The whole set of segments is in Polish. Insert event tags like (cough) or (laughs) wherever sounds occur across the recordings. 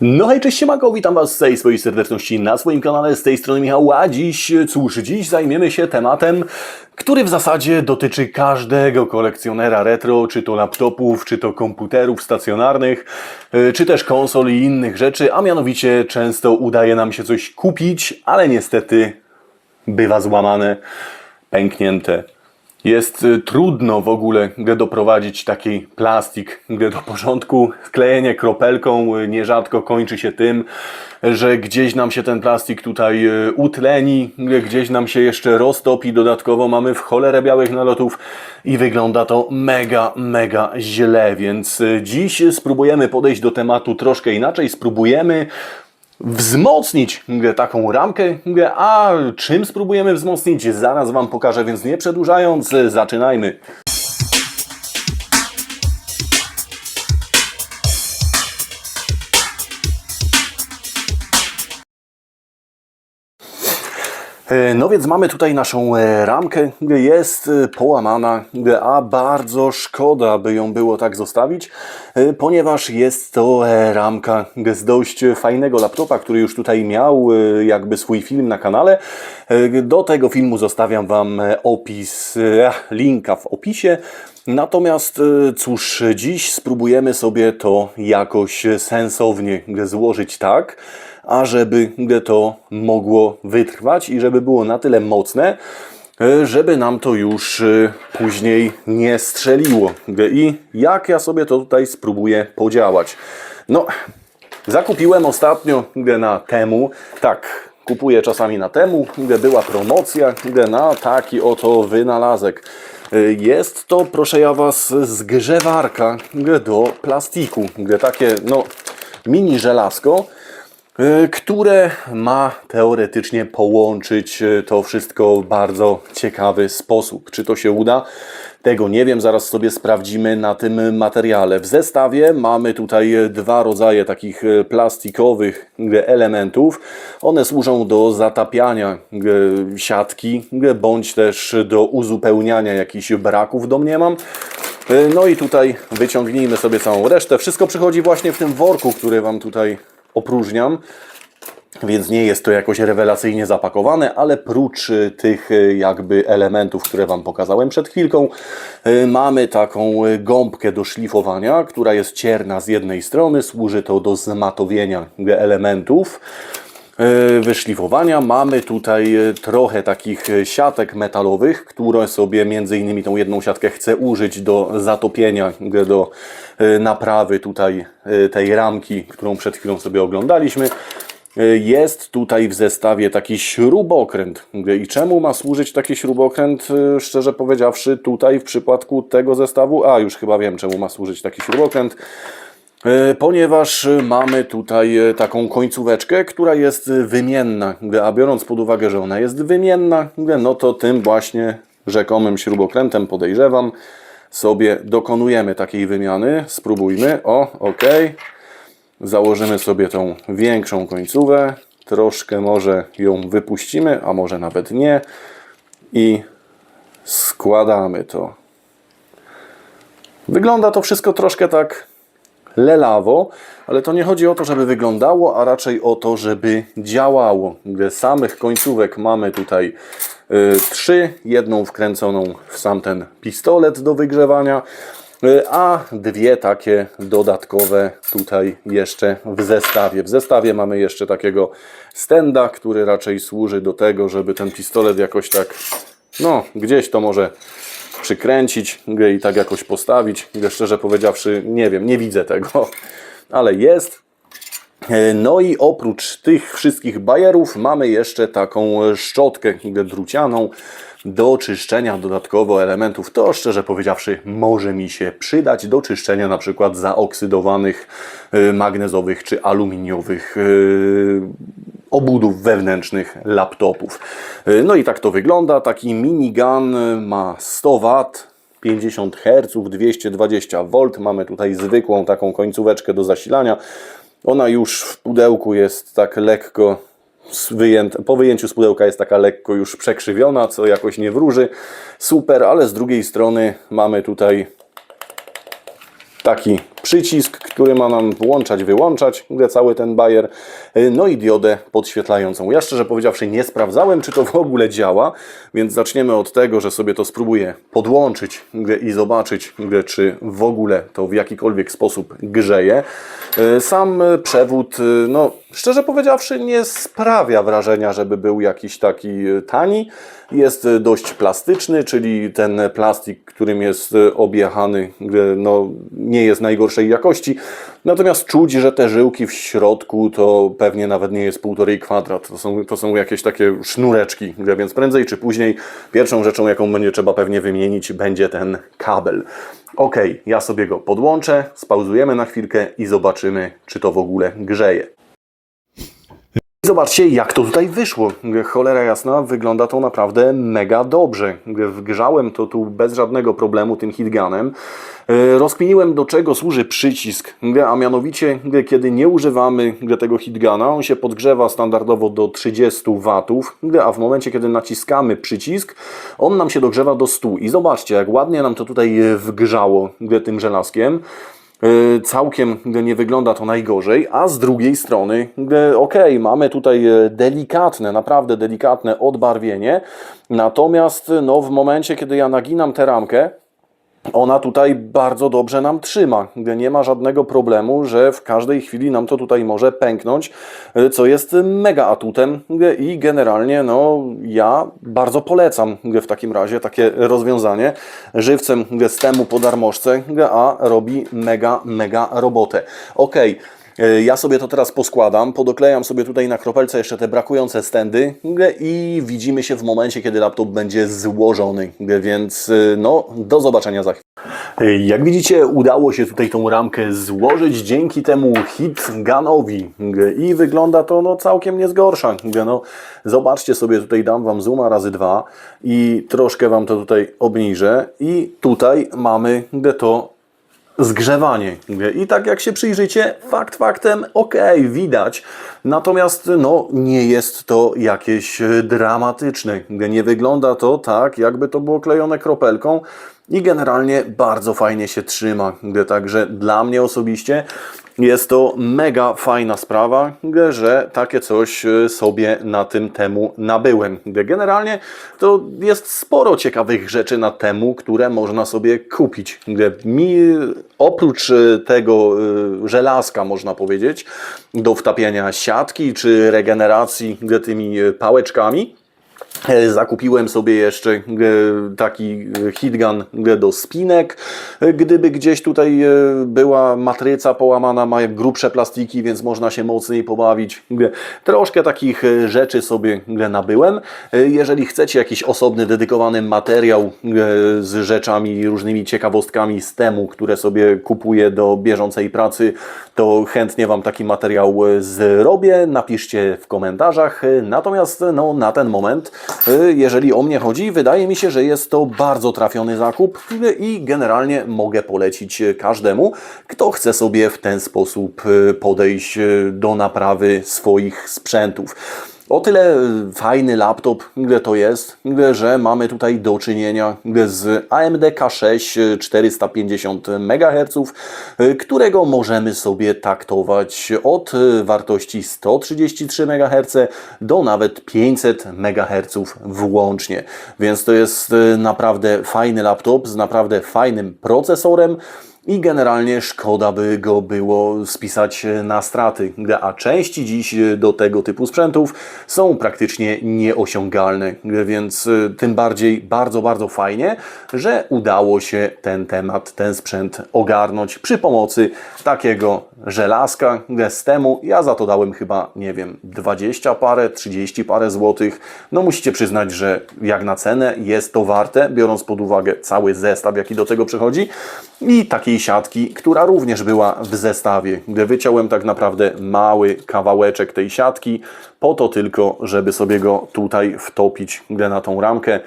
No hej, cześć siemanko, witam Was z tej swojej serdeczności na swoim kanale, z tej strony Michał, a dziś, cóż, dziś zajmiemy się tematem, który w zasadzie dotyczy każdego kolekcjonera retro, czy to laptopów, czy to komputerów stacjonarnych, y, czy też konsol i innych rzeczy, a mianowicie często udaje nam się coś kupić, ale niestety bywa złamane, pęknięte. Jest y, trudno w ogóle gdy doprowadzić taki plastik gdy do porządku. Sklejenie kropelką y, nierzadko kończy się tym, że gdzieś nam się ten plastik tutaj y, utleni, gdzieś nam się jeszcze roztopi. Dodatkowo mamy w cholerę białych nalotów i wygląda to mega, mega źle. Więc dziś spróbujemy podejść do tematu troszkę inaczej. Spróbujemy wzmocnić taką ramkę, a czym spróbujemy wzmocnić, zaraz Wam pokażę, więc nie przedłużając, zaczynajmy. No więc mamy tutaj naszą e, ramkę, jest e, połamana, a bardzo szkoda by ją było tak zostawić, e, ponieważ jest to e, ramka z dość fajnego laptopa, który już tutaj miał e, jakby swój film na kanale. E, Do tego filmu zostawiam Wam e, opis, e, linka w opisie. Natomiast e, cóż, dziś spróbujemy sobie to jakoś sensownie złożyć tak, ażeby to mogło wytrwać i żeby było na tyle mocne, e, żeby nam to już e, później nie strzeliło. I jak ja sobie to tutaj spróbuję podziałać? No, zakupiłem ostatnio na temu, tak, kupuję czasami na temu, była promocja na taki oto wynalazek. E, Jest to, proszę ja Was, zgrzewarka do plastiku, takie, no, mini żelazko, które ma teoretycznie połączyć y, to wszystko w bardzo ciekawy sposób. Czy to się uda? Tego nie wiem, zaraz sobie sprawdzimy na tym materiale. W zestawie mamy tutaj dwa rodzaje takich y, plastikowych elementów. One służą do zatapiania siatki, bądź też do uzupełniania jakichś braków, domniemam. No i tutaj wyciągnijmy sobie całą resztę. Wszystko przychodzi właśnie w tym worku, który Wam tutaj opróżniam. Więc nie jest to jakoś rewelacyjnie zapakowane, ale prócz y, tych y, jakby elementów, które Wam pokazałem przed chwilką, y, mamy taką gąbkę do szlifowania, która jest cierna z jednej strony, służy to do zmatowienia elementów wyszlifowania. Mamy tutaj y, trochę takich y, siatek metalowych, które sobie między innymi tą jedną siatkę chcę użyć do zatopienia, do naprawy tutaj tej ramki, którą przed chwilą sobie oglądaliśmy. Jest tutaj w zestawie taki śrubokręt. I czemu ma służyć taki śrubokręt? Szczerze powiedziawszy, tutaj w przypadku tego zestawu, a już chyba wiem, czemu ma służyć taki śrubokręt. E, Ponieważ e, mamy tutaj e, taką końcóweczkę, która jest wymienna, a biorąc pod uwagę, że ona jest wymienna, no to tym właśnie rzekomym śrubokrętem podejrzewam sobie dokonujemy takiej wymiany. Spróbujmy. O, ok. Założymy sobie tą większą końcówę. Troszkę może ją wypuścimy, a może nawet nie. I składamy to. Wygląda to wszystko troszkę tak lelawo, ale to nie chodzi o to, żeby wyglądało, a raczej o to, żeby działało. Samych końcówek mamy tutaj y, trzy, jedną wkręconą w sam ten pistolet do wygrzewania, y, a dwie takie dodatkowe tutaj jeszcze w zestawie. W zestawie mamy jeszcze takiego stenda, który raczej służy do tego, żeby ten pistolet jakoś tak, no gdzieś to może przykręcić i tak jakoś postawić. I szczerze powiedziawszy, nie wiem, nie widzę tego, (laughs) ale jest. E, No i oprócz tych wszystkich bajerów mamy jeszcze taką szczotkę drucianą do czyszczenia dodatkowo elementów. To szczerze powiedziawszy może mi się przydać do czyszczenia na przykład zaoksydowanych e, magnezowych czy aluminiowych e, obudów wewnętrznych laptopów. E, No i tak to wygląda. Taki minigun ma 100 W. 50 Hz, 220 V. Mamy tutaj zwykłą taką końcóweczkę do zasilania. Ona już w pudełku jest tak lekko po wyjęciu z pudełka jest taka lekko już przekrzywiona, co jakoś nie wróży. Super, ale z drugiej strony mamy tutaj taki przycisk, który ma nam włączać, wyłączać cały ten bajer, y, no i diodę podświetlającą. Ja szczerze powiedziawszy nie sprawdzałem, czy to w ogóle działa, więc zaczniemy od tego, że sobie to spróbuję podłączyć i zobaczyć, czy w ogóle to w jakikolwiek sposób grzeje. Y, Sam y, przewód, no szczerze powiedziawszy, nie sprawia wrażenia, żeby był jakiś taki tani. Jest dość plastyczny, czyli ten plastik, którym jest objechany, no, nie jest najgorszej jakości. Natomiast czuć, że te żyłki w środku to pewnie nawet nie jest półtorej kwadrat. To są, to są jakieś takie sznureczki, więc prędzej czy później pierwszą rzeczą, jaką będzie trzeba pewnie wymienić, będzie ten kabel. Ok, ja sobie go podłączę, spauzujemy na chwilkę i zobaczymy, czy to w ogóle grzeje. Zobaczcie, jak to tutaj wyszło. Cholera jasna, wygląda to naprawdę mega dobrze. Wgrzałem to tu bez żadnego problemu tym hitgunem. E, Rozkminiłem, do czego służy przycisk, a mianowicie, kiedy nie używamy tego hitguna, on się podgrzewa standardowo do 30 W, a w momencie, kiedy naciskamy przycisk, on nam się dogrzewa do 100. I zobaczcie, jak ładnie nam to tutaj wgrzało tym żelazkiem. E, Całkiem nie wygląda to najgorzej, a z drugiej strony, ok, mamy tutaj e, delikatne, naprawdę delikatne odbarwienie, natomiast no, w momencie, kiedy ja naginam tę ramkę, ona tutaj bardzo dobrze nam trzyma. Nie ma żadnego problemu, że w każdej chwili nam to tutaj może pęknąć, co jest mega atutem i generalnie no, ja bardzo polecam w takim razie takie rozwiązanie. Żywcem z temu po darmożce, a robi mega, mega robotę. Okej. E, Ja sobie to teraz poskładam, podoklejam sobie tutaj na kropelce jeszcze te brakujące stędy i widzimy się w momencie, kiedy laptop będzie złożony, więc e, no, do zobaczenia za chwilę. E, Jak widzicie, udało się tutaj tą ramkę złożyć dzięki temu HitGunowi i wygląda to no, całkiem nie z gorsza. No, zobaczcie sobie, tutaj dam Wam zooma razy dwa i troszkę Wam to tutaj obniżę i tutaj mamy to zgrzewanie. I tak jak się przyjrzycie, fakt faktem, ok, widać. Natomiast no, nie jest to jakieś e, dramatyczne. Nie wygląda to tak, jakby to było klejone kropelką. I generalnie bardzo fajnie się trzyma. Także dla mnie osobiście jest to mega fajna sprawa, że takie coś e, sobie na tym temu nabyłem. Generalnie to jest sporo ciekawych rzeczy na temu, które można sobie kupić. Mi oprócz e, tego e, żelazka, można powiedzieć, do wtapiania siatki czy regeneracji tymi pałeczkami, Zakupiłem sobie jeszcze e, taki hitgun do spinek. E, Gdyby gdzieś tutaj e, była matryca połamana, ma grubsze plastiki, więc można się mocniej pobawić. E, Troszkę takich e, rzeczy sobie e, nabyłem. E, Jeżeli chcecie jakiś osobny, dedykowany materiał e, z rzeczami, różnymi ciekawostkami z temu, które sobie kupuję do bieżącej pracy, to chętnie Wam taki materiał e, zrobię. Napiszcie w komentarzach. E, Natomiast no, na ten moment jeżeli o mnie chodzi, wydaje mi się, że jest to bardzo trafiony zakup y, i generalnie mogę polecić każdemu, kto chce sobie w ten sposób y, podejść do naprawy swoich sprzętów. O tyle fajny laptop, to jest, że mamy tutaj do czynienia z AMD K6 450 MHz, którego możemy sobie taktować od wartości 133 MHz do nawet 500 MHz włącznie. Więc to jest naprawdę fajny laptop z naprawdę fajnym procesorem. I generalnie szkoda by go było spisać na straty, a części dziś do tego typu sprzętów są praktycznie nieosiągalne, więc tym bardziej bardzo, bardzo fajnie, że udało się ten temat, ten sprzęt ogarnąć przy pomocy takiego żelazka z temu. Ja za to dałem chyba, nie wiem, 20 parę, 30 parę złotych. No musicie przyznać, że jak na cenę jest to warte, biorąc pod uwagę cały zestaw, jaki do tego przychodzi i takiej siatki, która również była w zestawie, gdzie wyciąłem tak naprawdę mały kawałeczek tej siatki, po to tylko, żeby sobie go tutaj wtopić gdzie na tą ramkę.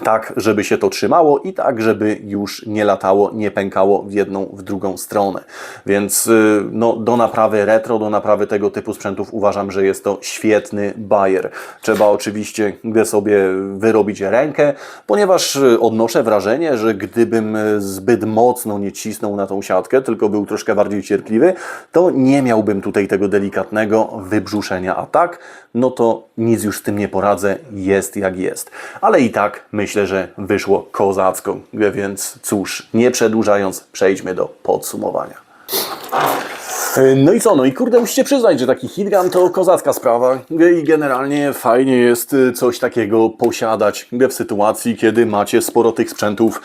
Tak, żeby się to trzymało i tak, żeby już nie latało, nie pękało w jedną, w drugą stronę. Więc y, no, do naprawy retro, do naprawy tego typu sprzętów uważam, że jest to świetny bajer. Trzeba oczywiście sobie wyrobić rękę, ponieważ y, odnoszę wrażenie, że gdybym y, zbyt mocno nie cisnął na tą siatkę, tylko był troszkę bardziej cierpliwy, to nie miałbym tutaj tego delikatnego wybrzuszenia. A tak, no to nic już z tym nie poradzę, jest jak jest. Ale i tak myślę, że wyszło kozacko. Więc cóż, nie przedłużając, przejdźmy do podsumowania. No i co? No i kurde, musicie przyznać, że taki hitgun to kozacka sprawa i generalnie fajnie jest y, coś takiego posiadać w sytuacji, kiedy macie sporo tych sprzętów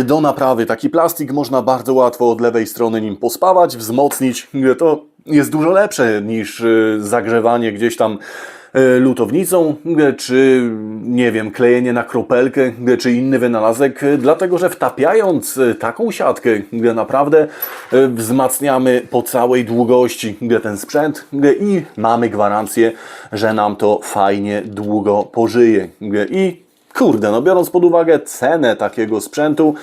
y, do naprawy. Taki plastik można bardzo łatwo od lewej strony nim pospawać, wzmocnić. To jest dużo lepsze niż zagrzewanie gdzieś tam e, lutownicą, e, czy nie wiem, klejenie na kropelkę, e, czy inny wynalazek, e, dlatego że wtapiając e, taką siatkę, e, naprawdę e, wzmacniamy po całej długości e, ten sprzęt e, i mamy gwarancję, że nam to fajnie długo pożyje. E, I kurde, no biorąc pod uwagę cenę takiego sprzętu,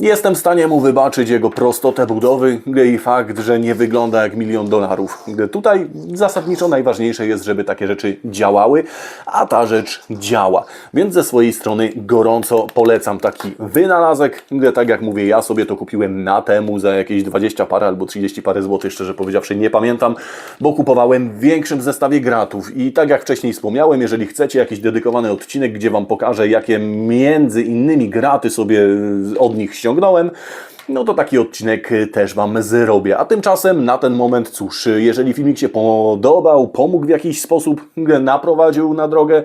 Jestem w stanie mu wybaczyć jego prostotę budowy i fakt, że nie wygląda jak milion dolarów. Tutaj zasadniczo najważniejsze jest, żeby takie rzeczy działały, a ta rzecz działa. Więc ze swojej strony gorąco polecam taki wynalazek. Tak jak mówię, ja sobie to kupiłem na temu za jakieś 20 parę albo 30 parę złotych, szczerze powiedziawszy nie pamiętam, bo kupowałem w większym zestawie gratów. I tak jak wcześniej wspomniałem, jeżeli chcecie jakiś dedykowany odcinek, gdzie Wam pokażę, jakie między innymi graty sobie od nich ściągnąłem, no to taki odcinek y, też Wam zrobię. A tymczasem na ten moment, cóż, y, jeżeli filmik się podobał, pomógł w jakiś sposób, naprowadził na drogę,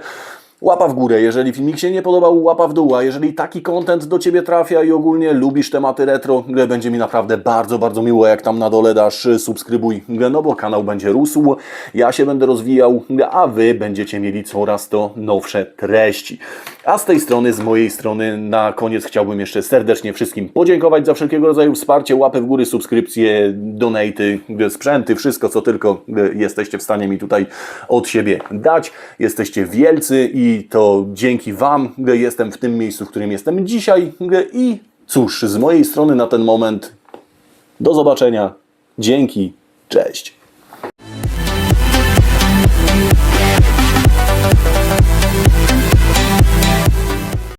Łapa w górę, jeżeli filmik się nie podobał, łapa w dół, a jeżeli taki content do Ciebie trafia i ogólnie lubisz tematy retro, będzie mi naprawdę bardzo, bardzo miło, jak tam na dole dasz y, subskrybuj, no bo kanał będzie rósł, ja się będę rozwijał, a Wy będziecie mieli coraz to nowsze treści. A z tej strony, z mojej strony, na koniec chciałbym jeszcze serdecznie wszystkim podziękować za wszelkiego rodzaju wsparcie, łapy w góry, subskrypcje, donaty, sprzęty, wszystko co tylko y, jesteście w stanie mi tutaj od siebie dać. Jesteście wielcy i to dzięki Wam jestem w tym miejscu, w którym jestem dzisiaj. I cóż, z mojej strony na ten moment do zobaczenia. Dzięki, cześć.